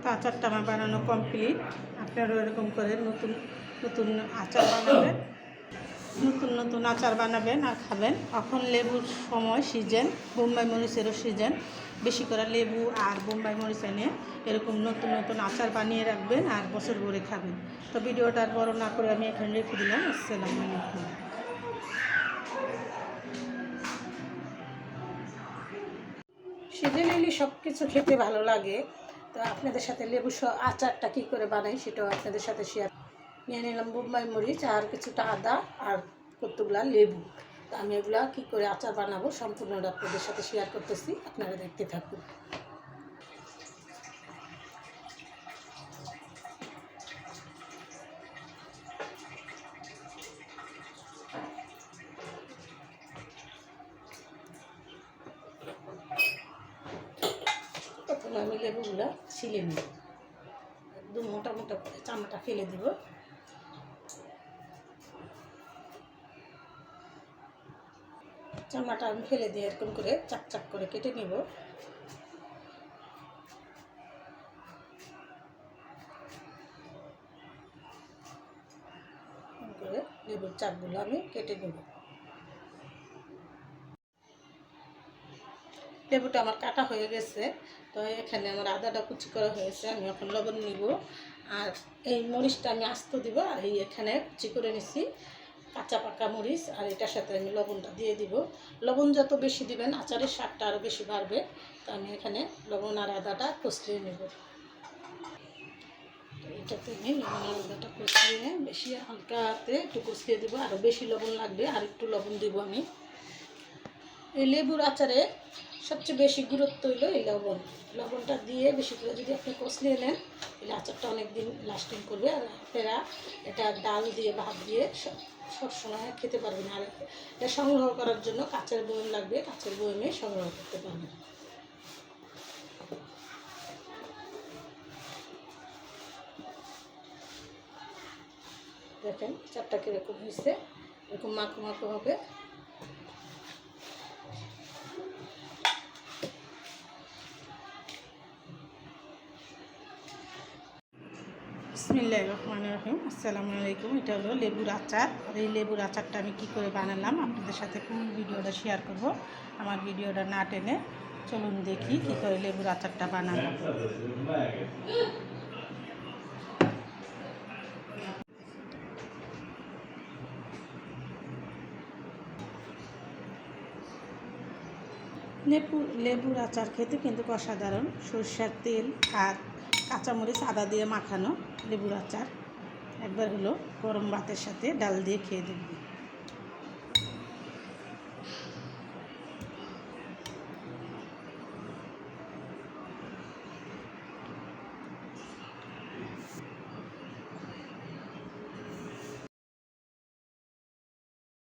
তো আচারটা আমার বানানো কমপ্লিট আপনারাও এরকম করে নতুন নতুন আচার বানাবেন। নতুন নতুন আচার বানাবেন আর খাবেন। এখন লেবুর সময় সিজন বোম্বাই মরিচেরও সিজন বেশি করে লেবু আর বোম্বাই মরিচ এনে এরকম নতুন নতুন আচার বানিয়ে রাখবেন আর বছর ভরে খাবেন। তো ভিডিওটা আর বড় না করে আমি এখানে রেখে দিলাম। আসসালামু আলাইকুম। সিজন এলে সব কিছু খেতে ভালো লাগে। তো আপনাদের সাথে লেবু আচারটা কী করে বানাই সেটাও আপনাদের সাথে শেয়ার নিয়ে নিলাম, বোম্বাই মরিচ আর কিছুটা আদা আর কতগুলা লেবু। তা আমি এগুলা কী করে আচার বানাবো সম্পূর্ণটা আপনাদের সাথে শেয়ার করতেছি, আপনারা দেখতে থাকুন। প্রথমে আমি লেবুগুলো ছিলে নিই একদম মোটা মোটা করে চামড়াটা ফেলে দিব। চামড়াটা আমি ফেলে দিয়ে এরকম করে চাক চাক করে কেটে নিব। করে লেবুর চাকগুলো আমি কেটে নেব। লেবুটা আমার কাটা হয়ে গেছে। তো এখানে আমার আদাটা কুচি করা হয়েছে, আমি এখন লবণ নিব। আর এই মরিচটা আমি আস্ত দিব, আর এই এখানে কুচি করে নিছি কাঁচা পাকা মরিচ, আর এটার সাথে আমি লবণটা দিয়ে দিব। লবণ যত বেশি দিবেন, আচারের স্বাদটা আরও বেশি বাড়বে। তো আমি এখানে লবণ আর আদাটা কষিয়ে নেব। এটাতে আমি লবণ আর আদাটা কষিয়ে বেশি হালকাতে একটু কষিয়ে দিব আরও বেশি লবণ লাগবে আর একটু লবণ দিব আমি। এই লেবুর আচারে সবচেয়ে বেশি গুরুত্ব হইল এই লবণ। লবণটা দিয়ে বেশি করে যদি আপনি কষলিয়ে নেন, তাহলে আচারটা অনেক দিন লাস্টিং করবে। আর আপনারা এটা ডাল দিয়ে, ভাত দিয়ে সব- সবসময় খেতে পারবেন। আর এটা সংগ্রহ করার জন্য কাঁচের বয়ম লাগবে। কাঁচের বয়মে সংগ্রহ করতে পারবেন। দেখেন চারটা কীরকম হয়েছে, এরকম মাখো মাখো হবে। বিসমিল্লাহ রহমান রহিম। আসসালামু আলাইকুম। এটা হলো লেবুর আচার। আর এই লেবুর আচারটা আমি কি করে বানালাম আপনাদের সাথে ফুল ভিডিওটা শেয়ার করব। আমার ভিডিওটা না টেনে চলুন দেখি কি করে লেবুর আচারটা বানালাম। লেবু লেবুর আচার খেতে কিন্তু অসাধারণ। সরষের তেল আর কাঁচামরিচ আদা দিয়ে মাখানো লেবুর আচার। একবার হলো গরম ভাতের সাথে ডাল দিয়ে খেয়ে দেখবেন।